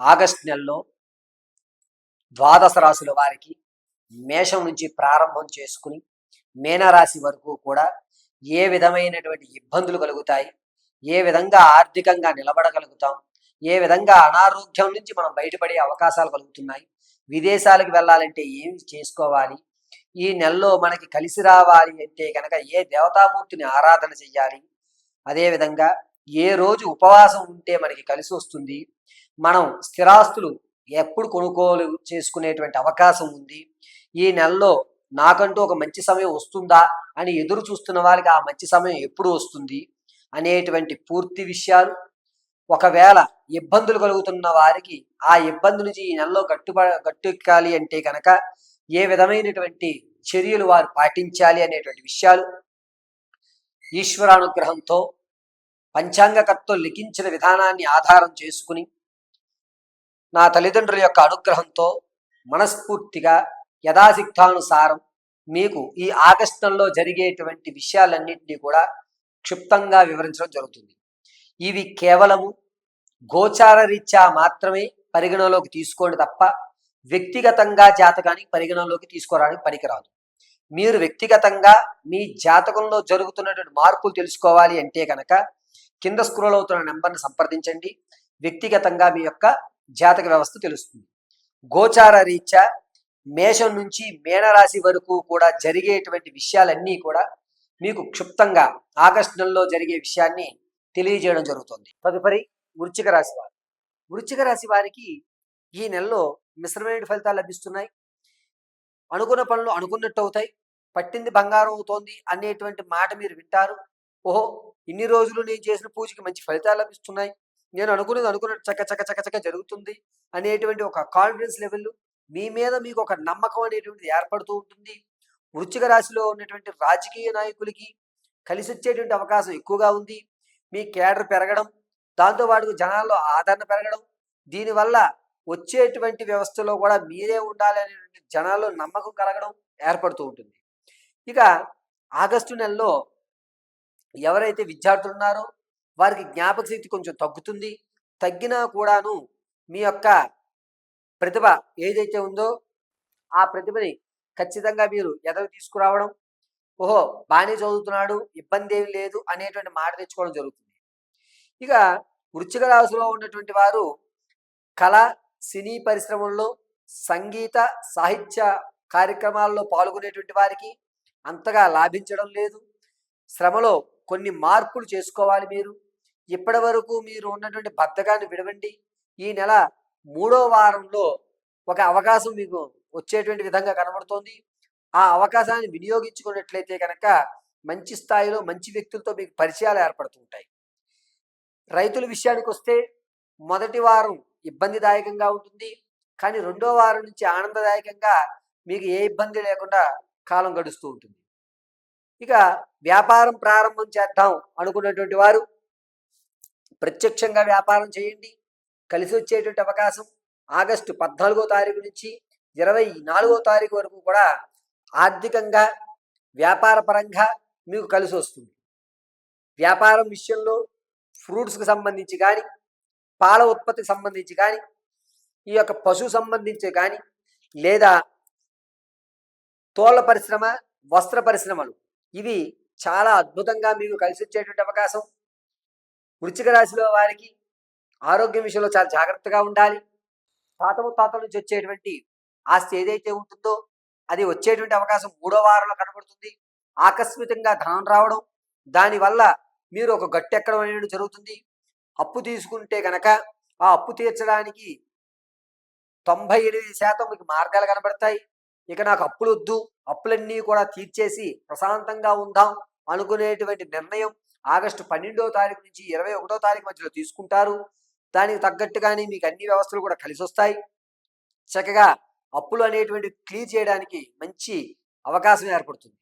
August నెలలో ద్వాదశ రాశుల వారికి మేషం నుంచి ప్రారంభం చేసుకుని మీనరాశి వరకు కూడా ఏ విధమైనటువంటి ఇబ్బందులు కలుగుతాయి ఏ విధంగా ఆర్థికంగా నిలబడగలుగుతాం ఏ విధంగా అనారోగ్యం నుంచి మనం బయటపడే అవకాశాలు కలుగుతున్నాయి విదేశాలకు వెళ్ళాలంటే ఏమి చేసుకోవాలి ఈ నెలలో మనకి కలిసి రావాలి అంటే కనుక ఏ దేవతామూర్తిని ఆరాధన చెయ్యాలి అదేవిధంగా ఏ రోజు ఉపవాసం ఉంటే మనకి కలిసి వస్తుంది మనం స్థిరాస్తులు ఎప్పుడు కొనుగోలు చేసుకునేటువంటి అవకాశం ఉంది. ఈ నెలలో నాకంటూ ఒక మంచి సమయం వస్తుందా అని ఎదురు చూస్తున్న వారికి ఆ మంచి సమయం ఎప్పుడు వస్తుంది అనేటువంటి పూర్తి విషయాలు. ఒకవేళ ఇబ్బందులు కలుగుతున్న వారికి ఆ ఇబ్బంది నుంచి ఈ నెలలో గట్టుబ గట్టెక్కాలి అంటే కనుక ఏ విధమైనటువంటి చర్యలు వారు పాటించాలి అనేటువంటి విషయాలు. ఈశ్వరానుగ్రహంతో పంచాంగకర్తలు లిఖించిన విధానాన్ని ఆధారం చేసుకుని నా తల్లిదండ్రుల యొక్క అనుగ్రహంతో మనస్ఫూర్తిగా యథాసిద్ధానుసారం మీకు ఈ ఆగస్టంలో జరిగేటువంటి విషయాలన్నింటినీ కూడా క్షిప్తంగా వివరించడం జరుగుతుంది. ఇవి కేవలము గోచార రీత్యా మాత్రమే పరిగణలోకి తీసుకోండి తప్ప వ్యక్తిగతంగా జాతకానికి పరిగణలోకి తీసుకోవడానికి పనికిరాదు. మీరు వ్యక్తిగతంగా మీ జాతకంలో జరుగుతున్నటువంటి మార్పులు తెలుసుకోవాలి అంటే కనుక కింద స్క్రోల్ అవుతున్న నెంబర్ని సంప్రదించండి. వ్యక్తిగతంగా మీ యొక్క జాతక వ్యవస్థ తెలుస్తుంది. గోచార రీత్యా మేషం నుంచి మేనరాశి వరకు కూడా జరిగేటువంటి విషయాలన్నీ కూడా మీకు క్షుప్తంగా ఆగస్టు నెలలో జరిగే విషయాన్ని తెలియజేయడం జరుగుతుంది. తదుపరి వృచ్చిక రాశి వారు. వృచ్చిక రాశి వారికి ఈ నెలలో మిశ్రమైన ఫలితాలు లభిస్తున్నాయి. అనుకున్న పనులు అనుకున్నట్టు అవుతాయి. పట్టింది బంగారం అవుతోంది అనేటువంటి మాట మీరు వింటారు. ఓహో! ఇన్ని రోజులు నేను చేసిన పూజకి మంచి ఫలితాలు లభిస్తున్నాయి. నేను అనుకున్నది అనుకున్నట్టు చక్క చక్క చక్క చక్క జరుగుతుంది అనేటువంటి ఒక కాన్ఫిడెన్స్ లెవెల్ మీ మీద మీకు ఒక నమ్మకం అనేటువంటిది ఏర్పడుతూ ఉంటుంది. వృచ్చిక రాశిలో ఉన్నటువంటి రాజకీయ నాయకులకి కలిసి వచ్చేటువంటి అవకాశం ఎక్కువగా ఉంది. మీ కేడర్ పెరగడం దాంతో వాటికి జనాల్లో ఆదరణ పెరగడం దీనివల్ల వచ్చేటువంటి వ్యవస్థలో కూడా మీరే ఉండాలి అనేటువంటి జనాల్లో నమ్మకం కలగడం ఏర్పడుతూ ఉంటుంది. ఇక ఆగస్టు నెలలో ఎవరైతే విద్యార్థులు ఉన్నారో వారికి జ్ఞాపక శక్తి కొంచెం తగ్గుతుంది. తగ్గినా కూడాను మీ యొక్క ప్రతిభ ఏదైతే ఉందో ఆ ప్రతిభని ఖచ్చితంగా మీరు ఎదగ తీసుకురావడం ఓహో బాగానే చదువుతున్నాడు ఇబ్బంది ఏమి లేదు అనేటువంటి మాట తెచ్చుకోవడం జరుగుతుంది. ఇక వృచ్చిక రాశిలో ఉన్నటువంటి వారు కళ సినీ పరిశ్రమల్లో సంగీత సాహిత్య కార్యక్రమాల్లో పాల్గొనేటువంటి వారికి అంతగా లాభించడం లేదు. శ్రమలో కొన్ని మార్పులు చేసుకోవాలి మీరు. ఇప్పటి వరకు మీరు ఉన్నటువంటి బద్ధకాన్ని విడవండి. ఈ నెల మూడో వారంలో ఒక అవకాశం మీకు వచ్చేటువంటి విధంగా కనబడుతోంది. ఆ అవకాశాన్ని వినియోగించుకున్నట్లయితే కనుక మంచి స్థాయిలో మంచి వ్యక్తులతో మీకు పరిచయాలు ఏర్పడుతూ ఉంటాయి రైతుల విషయానికి వస్తే మొదటి వారం ఇబ్బందిదాయకంగా ఉంటుంది. కానీ రెండో వారం నుంచి ఆనందదాయకంగా మీకు ఏ ఇబ్బంది లేకుండా కాలం గడుస్తూ ఉంటుంది. ఇక వ్యాపారం ప్రారంభం చేద్దాం అనుకున్నటువంటి వారు ప్రత్యక్షంగా వ్యాపారం చేయండి. కలిసి వచ్చేటువంటి అవకాశం ఆగస్టు పద్నాలుగో తారీఖు నుంచి ఇరవై నాలుగో తారీఖు వరకు కూడా ఆర్థికంగా వ్యాపార పరంగా మీకు కలిసి వస్తుంది. వ్యాపారం విషయంలో ఫ్రూట్స్కి సంబంధించి కానీ పాల ఉత్పత్తికి సంబంధించి కానీ ఈ యొక్క పశు సంబంధించి కానీ లేదా తోళ్ళ పరిశ్రమ వస్త్ర పరిశ్రమలు ఇవి చాలా అద్భుతంగా మీకు కలిసి వచ్చేటువంటి అవకాశం. వృచ్చిక రాశిలో వారికి ఆరోగ్యం విషయంలో చాలా జాగ్రత్తగా ఉండాలి. తాత ముత్తాతల నుంచి వచ్చేటువంటి ఆస్తి ఏదైతే ఉంటుందో అది వచ్చేటువంటి అవకాశం మూడో వారంలో కనబడుతుంది. ఆకస్మికంగా ధనం రావడం దానివల్ల మీరు ఒక గట్టెక్కడం అనేది జరుగుతుంది. అప్పు తీసుకుంటే గనక ఆ అప్పు తీర్చడానికి తొంభై ఎనిమిది శాతం మీకు మార్గాలు కనబడతాయి. ఇక నాకు అప్పులు వద్దు అప్పులన్నీ కూడా తీర్చేసి ప్రశాంతంగా ఉందాం అనుకునేటువంటి నిర్ణయం ఆగస్టు పన్నెండో తారీఖు నుంచి ఇరవై ఒకటో తారీఖు మధ్యలో తీసుకుంటారు. దానికి తగ్గట్టుగానే మీకు అన్ని వ్యవస్థలు కూడా కలిసి వస్తాయి చక్కగా అప్పులు అనేటువంటి క్లియర్ చేయడానికి మంచి అవకాశం ఏర్పడుతుంది.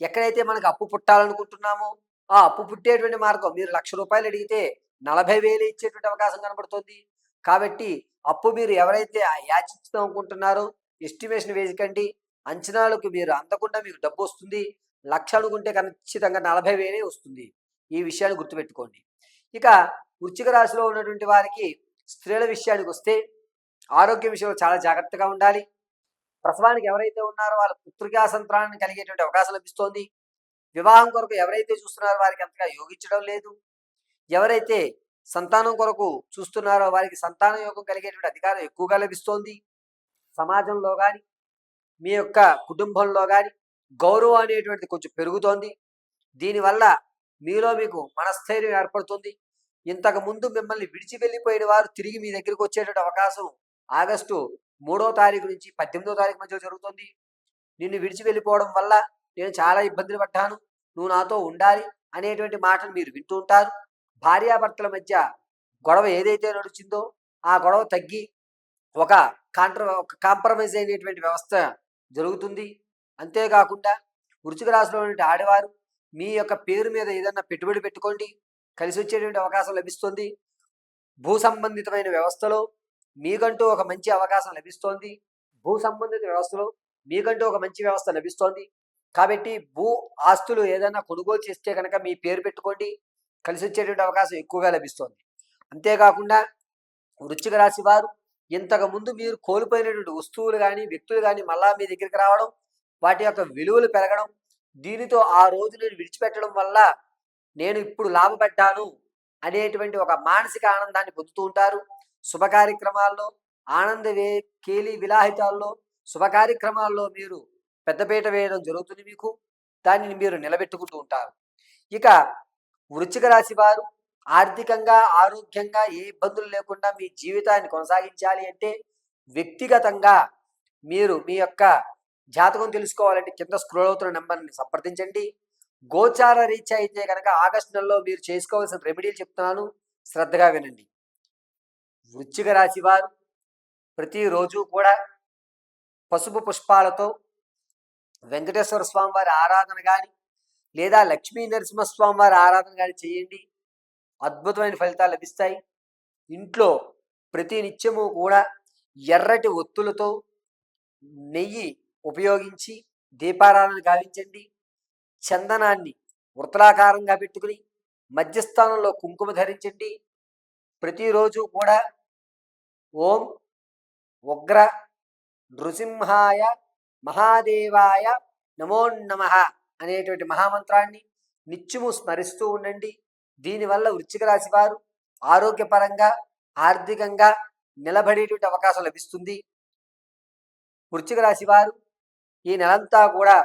ఎక్కడైతే మనకు అప్పు పుట్టాలనుకుంటున్నామో ఆ అప్పు పుట్టేటువంటి మార్గం మీరు లక్ష రూపాయలు అడిగితే నలభై వేలు ఇచ్చేటువంటి అవకాశం కనబడుతుంది. కాబట్టి అప్పు మీరు ఎవరైతే యాచించుదాం అనుకుంటున్నారో ఎస్టిమేషన్ వేయకండి అంచనాలకు మీరు అందకుండా మీకు డబ్బు వస్తుంది. లక్ష అనుకుంటే ఖచ్చితంగా నలభై వేలే వస్తుంది. ఈ విషయాన్ని గుర్తుపెట్టుకోండి. ఇక వృచ్చిక రాశిలో ఉన్నటువంటి వారికి స్త్రీల విషయానికి వస్తే ఆరోగ్య విషయంలో చాలా జాగ్రత్తగా ఉండాలి. ప్రసవానికి ఎవరైతే ఉన్నారో వాళ్ళ పుత్రికా సంతానాన్ని కలిగేటువంటి అవకాశం లభిస్తోంది. వివాహం కొరకు ఎవరైతే చూస్తున్నారో వారికి అంతగా యోగించడం లేదు. ఎవరైతే సంతానం కొరకు చూస్తున్నారో వారికి సంతాన యోగం కలిగేటువంటి అధికారం ఎక్కువగా లభిస్తోంది. సమాజంలో కానీ మీ యొక్క కుటుంబంలో కానీ గౌరవం అనేటువంటిది కొంచెం పెరుగుతోంది. దీనివల్ల మీలో మీకు మనస్థైర్యం ఏర్పడుతుంది. ఇంతకు ముందు మిమ్మల్ని విడిచి వెళ్ళిపోయిన వారు తిరిగి మీ దగ్గరికి వచ్చేటువంటి అవకాశం ఆగస్టు మూడో తారీఖు నుంచి పద్దెనిమిదో తారీఖు మధ్య జరుగుతుంది. నిన్ను విడిచి వెళ్ళిపోవడం వల్ల నేను చాలా ఇబ్బందులు పడ్డాను. నువ్వు నాతో ఉండాలి అనేటువంటి మాటలు మీరు వింటూ ఉంటారు. భార్యాభర్తల మధ్య గొడవ ఏదైతే నడుచిందో ఆ గొడవ తగ్గి ఒక కాంట్ర ఒక కాంప్రమైజ్ అయినటువంటి వ్యవస్థ జరుగుతుంది. అంతేకాకుండా వృచ్చిక రాశిలో ఉన్నటువంటి ఆడవారు మీ యొక్క పేరు మీద ఏదన్నా పెట్టుబడి పెట్టుకోండి. కలిసి వచ్చేటువంటి అవకాశం లభిస్తుంది. భూ సంబంధితమైన వ్యవస్థలో మీకంటూ ఒక మంచి అవకాశం లభిస్తోంది. భూ సంబంధిత వ్యవస్థలో మీకంటూ ఒక మంచి వ్యవస్థ లభిస్తోంది. కాబట్టి భూ ఆస్తులు ఏదైనా కొనుగోలు చేస్తే కనుక మీ పేరు పెట్టుకోండి. కలిసి వచ్చేటువంటి అవకాశం ఎక్కువగా లభిస్తోంది. అంతేకాకుండా వృశ్చిక రాశి వారు ఇంతకు ముందు మీరు కోల్పోయినటువంటి వస్తువులు కానీ వ్యక్తులు కానీ మళ్ళా మీ దగ్గరికి రావడం వాటి యొక్క విలువలు పెరగడం దీనితో ఆ రోజు నేను విడిచిపెట్టడం వల్ల నేను ఇప్పుడు లాభపడ్డాను అనేటువంటి ఒక మానసిక ఆనందాన్ని పొందుతూ ఉంటారు. శుభ కార్యక్రమాల్లో ఆనంద వే కేలి విలాహితాల్లో శుభ కార్యక్రమాల్లో మీరు పెద్దపీట వేయడం జరుగుతుంది మీకు. దానిని మీరు నిలబెట్టుకుంటూ ఉంటారు. ఇక వృచ్చిక రాశి వారు ఆర్థికంగా ఆరోగ్యంగా ఏ ఇబ్బందులు లేకుండా మీ జీవితాన్ని కొనసాగించాలి అంటే వ్యక్తిగతంగా మీరు మీ యొక్క జాతకం తెలుసుకోవాలంటే కింద స్క్రోల్ అవుతున్న నెంబర్ని సంప్రదించండి. గోచార రీత్యా అయితే కనుక ఆగస్టు నెలలో మీరు చేసుకోవాల్సిన రెమెడీలు చెప్తున్నాను. శ్రద్ధగా వినండి. వృచ్చిక రాశి వారు ప్రతిరోజు కూడా పసుపు పుష్పాలతో వెంకటేశ్వర స్వామి వారి ఆరాధన కానీ లేదా లక్ష్మీ నరసింహస్వామి వారి ఆరాధన కానీ చేయండి. అద్భుతమైన ఫలితాలు లభిస్తాయి. ఇంట్లో ప్రతి నిత్యము కూడా ఎర్రటి ఒత్తులతో నెయ్యి ఉపయోగించి దీపారాధన గావించండి. చందనాన్ని వృత్తలాకారంగా పెట్టుకుని మధ్యస్థానంలో కుంకుమ ధరించండి. ప్రతిరోజు కూడా ఓం ఉగ్ర నృసింహాయ మహాదేవాయ నమో నమ అనేటువంటి మహామంత్రాన్ని నిత్యము స్మరిస్తూ ఉండండి. దీనివల్ల వృశ్చిక రాశి వారు ఆరోగ్యపరంగా ఆర్థికంగా నిలబడేటువంటి అవకాశం లభిస్తుంది. వృశ్చిక రాశి వారు ఈ నెలంతా కూడా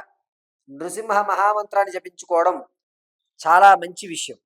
నృసింహ మహామంత్రాన్ని జపించుకోవడం చాలా మంచి విషయం.